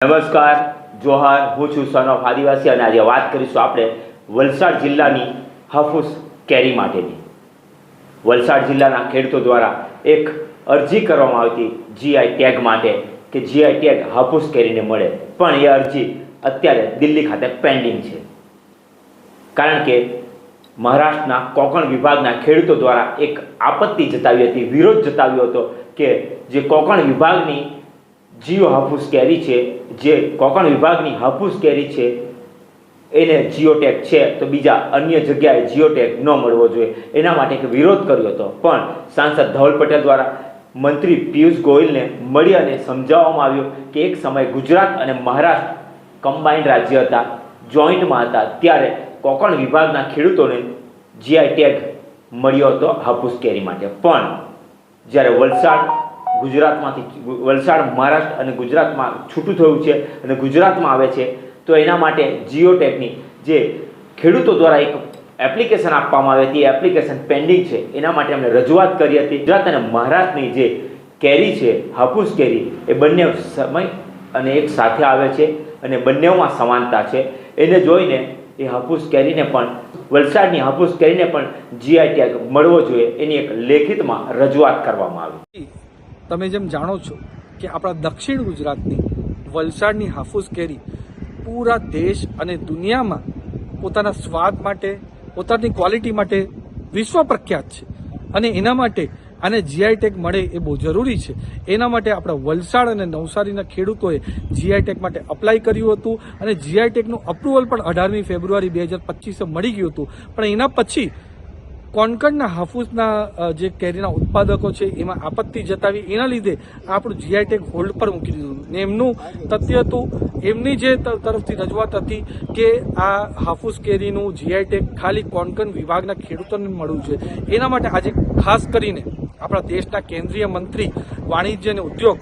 નમસ્કાર, જોહાર, હું છું સન ઓફ આદિવાસી અને આજે વાત કરીશું આપણે વલસાડ જિલ્લાની હાફૂસ કેરી માટેની. વલસાડ જિલ્લાના ખેડૂતો દ્વારા એક અરજી કરવામાં આવતી જીઆઈ ટેગ માટે, કે જીઆઈ ટેગ હાફૂસ કેરીને મળે. પણ એ અરજી અત્યારે દિલ્હી ખાતે પેન્ડિંગ છે. કારણ કે મહારાષ્ટ્રના કોકણ વિભાગના ખેડૂતો દ્વારા એક આપત્તિ જતાવી હતી, વિરોધ જતાવ્યો હતો કે જે કોકણ વિભાગની જીઓ હાફૂસ કેરી છે, જે કોકણ વિભાગની હાફૂસ કેરી છે, એને જીઓટેક છે. તો બીજા અન્ય જગ્યાએ જીઓટેક ન મળવો જોઈએ. એના માટે એક વિરોધ કર્યો હતો. પણ સાંસદ ધવલ પટેલ દ્વારા મંત્રી પિયુષ ગોયલને મળી અને સમજાવવામાં આવ્યું કે એક સમય ગુજરાત અને મહારાષ્ટ્ર કમ્બાઇન્ડ રાજ્ય હતા, જોઈન્ટમાં હતા, ત્યારે કોકણ વિભાગના ખેડૂતોને જીઆઈ ટેગ મળ્યો હતો હાફૂસ કેરી માટે. પણ જ્યારે વલસાડ ગુજરાતમાંથી વલસાડ, મહારાષ્ટ્ર અને ગુજરાતમાં છૂટું થયું છે અને ગુજરાતમાં આવે છે, તો એના માટે જીઓટેકની જે ખેડૂતો દ્વારા એક એપ્લિકેશન આપવામાં આવી હતી, એ એપ્લિકેશન પેન્ડિંગ છે. એના માટે અમને રજૂઆત કરી હતી. ગુજરાત અને મહારાષ્ટ્રની જે કેરી છે, હાફૂસ કેરી, એ બંને સમય અને એક સાથે આવે છે અને બંનેમાં સમાનતા છે. એને જોઈને એ હાફૂસ કેરીને પણ, વલસાડની હાફૂસ કેરીને પણ જીઆઈ મળવો જોઈએ. એની એક લેખિતમાં રજૂઆત કરવામાં આવી. તમે જેમ જાણો છો કે આપણા દક્ષિણ ગુજરાતની વલસાડની હાફૂસ કેરી પૂરા દેશ અને દુનિયામાં પોતાના સ્વાદ માટે, પોતાની ક્વોલિટી માટે વિશ્વ પ્રખ્યાત છે. અને એના માટે આને જીઆઈ ટેગ મળે એ બહુ જરૂરી છે. એના માટે આપણા વલસાડ અને નવસારીના ખેડૂતોએ જીઆઈ ટેગ માટે અપ્લાય કર્યું હતું અને જીઆઈ ટેગનું અપ્રુવલ પણ અઢારમી ફેબ્રુઆરી બે હજાર પચીસે મળી ગયું હતું. પણ એના પછી કોણકણના હાફૂસના જે કેરીના ઉત્પાદકો છે, એમાં આપત્તિ જતાવી એના લીધે આપણું જીઆઈ ટેગ હોલ્ડ પર મૂકી દીધું. ને એમનું તથ્ય હતું, એમની જે તરફથી રજૂઆત હતી કે આ હાફૂસ કેરીનું જીઆઈ ટેગ ખાલી કોણકણ વિભાગના ખેડૂતોને મળ્યું છે. એના માટે આજે ખાસ કરીને આપણા દેશના કેન્દ્રીય મંત્રી, વાણિજ્ય અને ઉદ્યોગ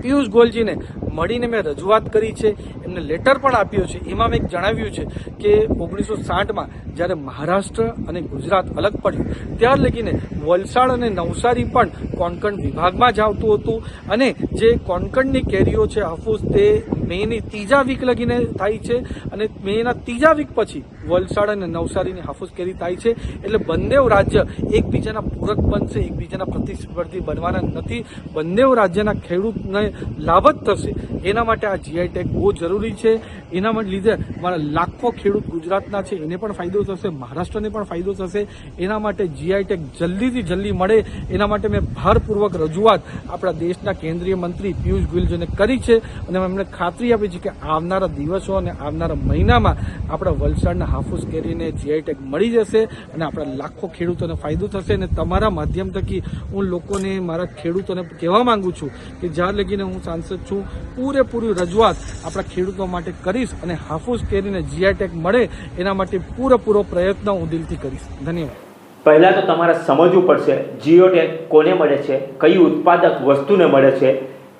પિયુષ ગોયલજીને મળીને મેં રજૂઆત કરી છે, એમને લેટર પણ આપ્યો છે. એમાં મેં જણાવ્યું છે કે ઓગણીસો સાઠમાં જ્યારે મહારાષ્ટ્ર અને ગુજરાત અલગ પડ્યું, ત્યાર લગીને વલસાડ અને નવસારી પણ કોણકણ વિભાગમાં જ આવતું હતું અને જે કોણકણની કેરીઓ છે હાફૂસ તે મેની ત્રીજા વીક લગીને થાય છે અને મેના ત્રીજા વીક પછી વલસાડ અને નવસારીની હાફૂસ કેરી થાય છે. એટલે બંને રાજ્ય એકબીજાના પૂરક બનશે, એકબીજાના પ્રતિસ્પર્ધી બનવાના નથી. બંને રાજ્યના ખેડૂતને લાભ જ થશે. એના માટે આ જીઆઈ ટેગ બહુ જરૂરી છે. એના લીધે મારા લાખો ખેડૂત ગુજરાતના છે. એને પણ ફાયદો થશે, મહારાષ્ટ્રને પણ ફાયદો થશે. એના માટે જીઆઈ ટેગ જલ્દીથી જલ્દી મળે. એના માટે મેં ભારપૂર્વક રજૂઆત આપણા દેશના કેન્દ્રીય મંત્રી પિયુષ ગોયલજીને કરી છે. અને એમણે ખાતરી આપી છે કે આવનારા દિવસો અને આવનારા મહિનામાં આપણા વલસાડના હાફૂસ કેરીને જીઆઈ ટેગ મળી જશે અને આપણા લાખો ખેડૂતોને ફાયદો થશે. અને તમારા માધ્યમ થકી હું લોકોને મારા ખેડૂતોને કહેવા માંગુ છું કે જ્યાં લગીને હું સાંસદ છું. પૂરેપૂરી રજૂઆત આપણા ખેડૂતો માટે કરીશ અને હાફૂસ કેરીને જીઆઈ ટેગ મળે એના માટે પૂરેપૂરો પ્રયત્ન હું દિલથી કરીશ. ધન્યવાદ. પહેલાં તો તમારે સમજવું પડશે જીઓટેગ કોને મળે છે, કઈ ઉત્પાદક વસ્તુને મળે છે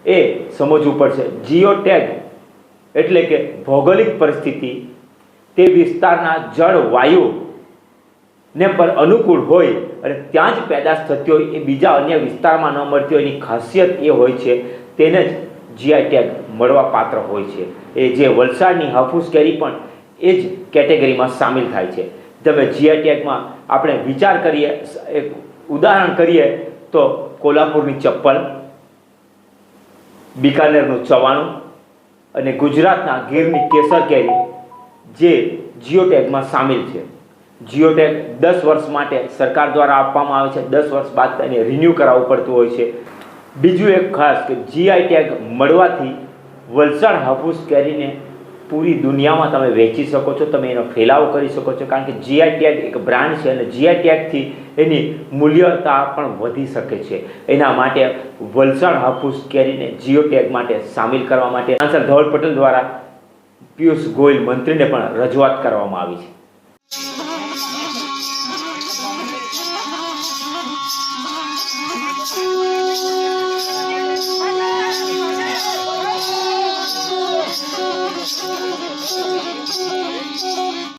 એ સમજવું પડશે. જીઓટેગ એટલે કે ભૌગોલિક પરિસ્થિતિ તે વિસ્તારના જળ, વાયુ ને પર અનુકૂળ હોય અને ત્યાં જ પેદાશ થતી હોય એ બીજા અન્ય વિસ્તારમાં ન મળતી હોય એની ખાસિયત એ હોય છે, તેને જ જીઆઈ ટેગ મળવા પાત્ર હોય છે. એ જે વલસાડની હાફૂસ કેરી પણ એ જ કેટેગરીમાં સામેલ થાય છે. તમે જીઆઈ ટેગમાં આપણે વિચાર કરીએ, એક ઉદાહરણ કરીએ તો કોલ્હાપુરની ચપ્પલ, બિકાનેરનું ચવાણું અને ગુજરાતના ગીરની કેસર કેરી જે જીઓટેગમાં સામેલ છે. જીઓટેગ દસ વર્ષ માટે સરકાર દ્વારા આપવામાં આવે છે. દસ વર્ષ બાદ એને રિન્યૂ કરાવવું પડતું હોય છે. બીજું એક ખાસ કે જીઆઈ ટેગ મળવાથી વલસાડ હાફૂસ કેરીને પૂરી દુનિયામાં તમે વેચી શકો છો, તમે એનો ફેલાવો કરી શકો છો, કારણ કે જીઆઈ ટેગ એક બ્રાન્ડ છે અને જીઆઈ ટેગથી એની મૂલ્યતા પણ વધી શકે છે એના માટે વલસાડ હાફૂસ કેરીને જીઓ ટેગ માટે સામેલ કરવા માટે સાંસદ ધવલ પટેલ દ્વારા પિયુષ ગોયલ મંત્રીને પણ રજૂઆત કરવામાં આવી છે Thank you.